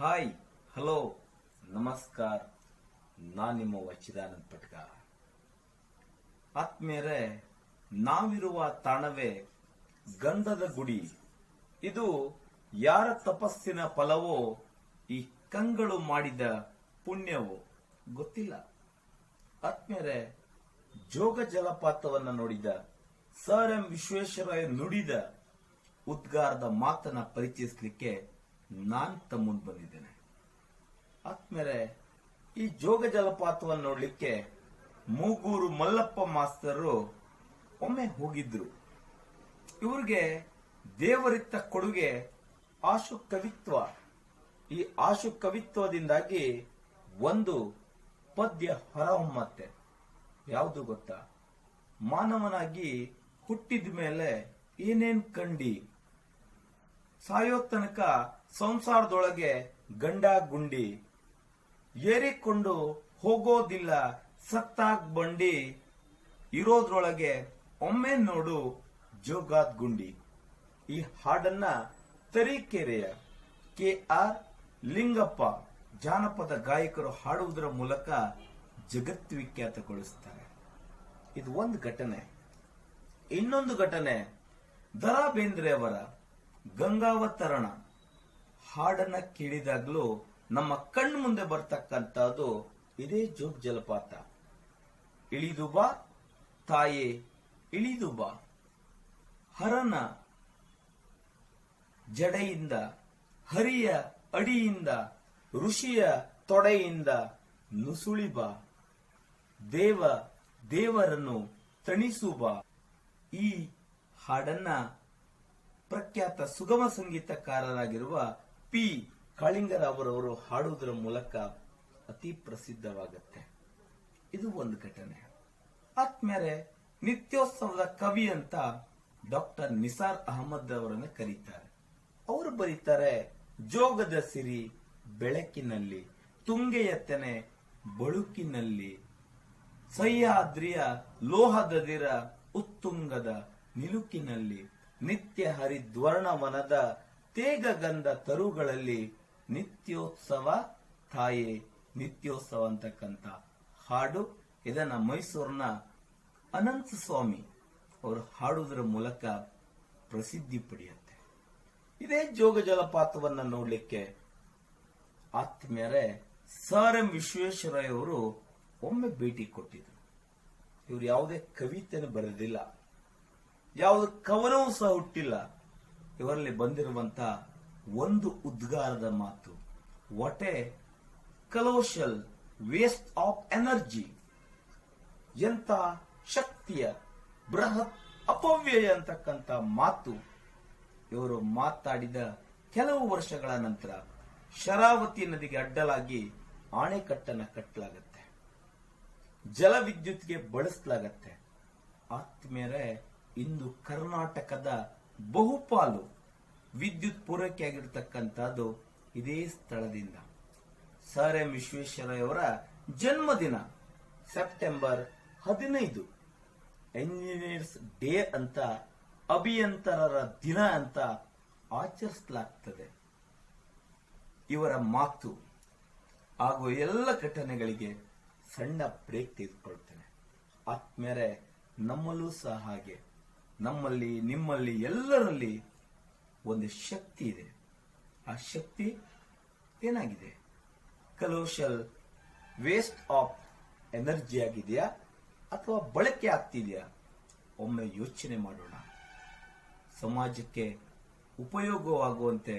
Hi hello ನಮಸ್ಕಾರ. ನಾನು ನಿಮ್ಮ ವಚಿದಾನಂದ ಪಟ್ಕ. ಆತ್ಮೇರೆ ನಾವಿರುವ ತಾಣವೇ ಗಂಧದ ಗುಡಿ. ಇದು ಯಾರ ತಪಸ್ಸಿನ ಫಲವೋ ಈ ಕಂಗಳು ಮಾಡಿದ ಪುಣ್ಯವೋ ಗೊತ್ತಿಲ್ಲ. ಆತ್ಮೇರೆ ಜೋಗ ಜಲಪಾತವನ್ನ ನೋಡಿದ ಸರ್ ಎಂ ವಿಶ್ವೇಶ್ವರಯ್ಯ ನುಡಿದ ಉದ್ಗಾರದ ಮಾತನ್ನ ಪರಿಚಯಿಸಲಿಕ್ಕೆ ನಾನ್ ತಮ್ಮ ಬಂದಿದ್ದೇನೆ. ಆದ್ಮೇಲೆ ಈ ಜೋಗ ಜಲಪಾತವನ್ನು ನೋಡಲಿಕ್ಕೆ ಮೂಗೂರು ಮಲ್ಲಪ್ಪ ಮಾಸ್ತರು ಒಮ್ಮೆ ಹೋಗಿದ್ರು. ಇವ್ರಿಗೆ ದೇವರಿತ್ತ ಕೊಡುಗೆ ಆಶು ಕವಿತ್ವ. ಈ ಆಶು ಕವಿತ್ವದಿಂದಾಗಿ ಒಂದು ಪದ್ಯ ಹೊರಹೊಮ್ಮತ್ತೆ. ಯಾವುದು ಗೊತ್ತಾ? ಮಾನವನಾಗಿ ಹುಟ್ಟಿದ ಮೇಲೆ ಏನೇನ್ ಕಂಡಿ? ಸಾಯೋ ತನಕ ಸಂಸಾರದೊಳಗೆ ಗಂಡ ಗುಂಡಿ ಏರಿಕೊಂಡು ಹೋಗೋದಿಲ್ಲ ಸತ್ತಾಗ್ ಬಂಡಿ ಇರೋದ್ರೊಳಗೆ ಒಮ್ಮೆ ನೋಡು ಜೋಗಾದ್ ಗುಂಡಿ ಈ ಹಾಡನ್ನ ತರೀಕೆರೆಯ ಕೆ ಆರ್ ಲಿಂಗಪ್ಪ, ಜಾನಪದ ಗಾಯಕರು ಹಾಡುವುದರ ಮೂಲಕ ಜಗತ್ವಿಖ್ಯಾತಗೊಳಿಸ್ತಾರೆ. ಇದು ಒಂದು ಘಟನೆ. ಇನ್ನೊಂದು ಘಟನೆ ದರಾ ಬೇಂದ್ರೆ ಅವರ ಗಂಗಾವತರಣ. ಹಾಡನ್ನ ಕೇಳಿದಾಗ್ಲೂ ನಮ್ಮ ಕಣ್ಣು ಮುಂದೆ ಬರ್ತಕ್ಕಂಥದ್ದು ಇದೇ ಜೋಗ ಜಲಪಾತ. ಇಳಿದು ಬಾ ತಾಯೇ, ಇಳಿದು ಬಾ. ಹರನ ಜಡೆಯಿಂದ, ಹರಿಯ ಅಡಿಯಿಂದ, ಋಷಿಯ ತೊಡೆಯಿಂದ ನುಸುಳಿ ಬಾ. ದೇವ, ದೇವರನ್ನು ತಣಿಸು ಬಾ. ಈ ಹಾಡನ್ನ ಪ್ರಖ್ಯಾತ ಸುಗಮ ಸಂಗೀತಕಾರರಾಗಿರುವ ಪಿ. ಕಾಳಿಂಗರ ಅವರವರು ಹಾಡುವುದರ ಮೂಲಕ ಅತಿ ಪ್ರಸಿದ್ಧವಾಗುತ್ತೆ. ಇದು ಒಂದು ಘಟನೆ. ಆದ್ಮೇಲೆ ನಿತ್ಯೋತ್ಸವದ ಕವಿ ಅಂತ ಡಾಕ್ಟರ್ ನಿಸಾರ್ ಅಹಮದ್ ಅವರನ್ನ ಕರೀತಾರೆ. ಅವರು ಬರೀತಾರೆ, ಜೋಗದ ಸಿರಿ, ಬೆಳಕಿನಲ್ಲಿ, ತುಂಗೆಯತ್ತನೆ, ಬಳುಕಿನಲ್ಲಿ, ಸಹ್ಯಾದ್ರಿಯ ಲೋಹದದಿರ ಉತ್ತುಂಗದ, ನಿಲುಕಿನಲ್ಲಿ, ನಿತ್ಯ ಹರಿದ್ವರ್ಣವನದ ತೇಗಗಂಧ ತರುಗಳಲ್ಲಿ ನಿತ್ಯೋತ್ಸವ ತಾಯೇ, ನಿತ್ಯೋತ್ಸವ ಅಂತಕ್ಕಂಥ ಹಾಡು. ಇದನ್ನ ಮೈಸೂರಿನ ಅನಂತ ಸ್ವಾಮಿ ಅವರು ಹಾಡುವುದರ ಮೂಲಕ ಪ್ರಸಿದ್ಧಿ ಪಡೆಯುತ್ತೆ. ಇದೇ ಜೋಗ ಜಲಪಾತವನ್ನ ನೋಡಲಿಕ್ಕೆ ಆತ್ಮೀಯರೇ, ಸರ್ ಎಂ ವಿಶ್ವೇಶ್ವರಯ್ಯ ಅವರು ಒಮ್ಮೆ ಭೇಟಿ ಕೊಟ್ಟಿದ್ರು. ಇವರು ಯಾವುದೇ ಕವಿತೆಯನ್ನು ಬರೆದಿಲ್ಲ. ಯಾವುದೇ ಕವನವೂ ಸಹ ಹುಟ್ಟಿಲ್ಲ. ಇವರಲ್ಲಿ ಬಂದಿರುವಂತ ಒಂದು ಉದ್ಗಾರದ ಮಾತು. What a colossal waste of energy ಎಂತ ಶಕ್ತಿಯ ಬೃಹತ್ ಅಪವ್ಯಯ ಅಂತಕ್ಕಂಥ ಮಾತು. ಇವರು ಮಾತಾಡಿದ ಕೆಲವು ವರ್ಷಗಳ ನಂತರ ಶರಾವತಿ ನದಿಗೆ ಅಡ್ಡಲಾಗಿ ಆಣೆಕಟ್ಟನ್ನ ಕಟ್ಟಲಾಗತ್ತೆ. ಜಲವಿದ್ಯುತ್ಗೆ ಬಳಸಲಾಗತ್ತೆ. ಆತ್ಮೇಲೆ ಇಂದು ಕರ್ನಾಟಕದ ಬಹುಪಾಲು ವಿದ್ಯುತ್ ಪೂರೈಕೆ ಆಗಿರ್ತಕ್ಕಂಥದ್ದು ಇದೇ ಸ್ಥಳದಿಂದ. ಸರ್ ಎಂ ವಿಶ್ವೇಶ್ವರಯ್ಯವರ ಜನ್ಮದಿನ, ಸೆಪ್ಟೆಂಬರ್ ಹದಿನೈದು. ಎಂಜಿನಿಯರ್ಸ್ ಡೇ ಅಂತ ಅಭಿಯಂತರರ ದಿನ ಅಂತ ಆಚರಿಸಲಾಗ್ತದೆ. ಇವರ ಮಾತು ಹಾಗೂ ಎಲ್ಲ ಘಟನೆಗಳಿಗೆ ಸಣ್ಣ ಬ್ರೇಕ್ ತೆಗೆದುಕೊಳ್ತೇನೆ. ಆತ್ಮೇಲೆ ನಮ್ಮಲ್ಲೂ ಸಹ ಹಾಗೆ. ನಮ್ಮಲ್ಲಿ, ನಿಮ್ಮಲ್ಲಿ ಎಲ್ಲರಲ್ಲಿ ಒಂದು ಶಕ್ತಿ ಇದೆ. ಆ ಶಕ್ತಿ ಏನಾಗಿದೆ? ಕಲೋಷಲ್ ವೇಸ್ಟ್ ಆಫ್ ಎನರ್ಜಿ ಆಗಿದೆಯಾ? ಅಥವಾ ಬಳಕೆ ಆಗ್ತಿದೆಯಾ? ಒಮ್ಮೆ ಯೋಚನೆ ಮಾಡೋಣ. ಸಮಾಜಕ್ಕೆ ಉಪಯೋಗವಾಗುವಂತೆ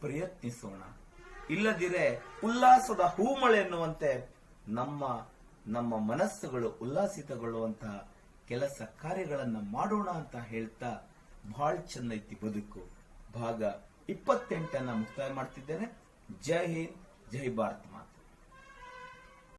ಪ್ರಯತ್ನಿಸೋಣ. ಇಲ್ಲದಿರೆ ಉಲ್ಲಾಸದ ಹೂಮಳೆ ಎನ್ನುವಂತೆ ನಮ್ಮ ನಮ್ಮ ಮನಸ್ಸುಗಳು ಉಲ್ಲಾಸಿತಗೊಳ್ಳುವಂತಹ ಕೆಲಸ ಕಾರ್ಯಗಳನ್ನು ಮಾಡೋಣ ಅಂತ ಹೇಳ್ತಾ ಬಹಳ ಚೆನ್ನೈತಿ ಬದುಕು. ಭಾಗ ಇಪ್ಪತ್ತೆಂಟನ್ನ ಮುಕ್ತಾಯ ಮಾಡ್ತಿದ್ದೇನೆ. ಜೈ ಹಿಂದ್ ಜೈ ಭಾರತ್ ಮಾತಾ.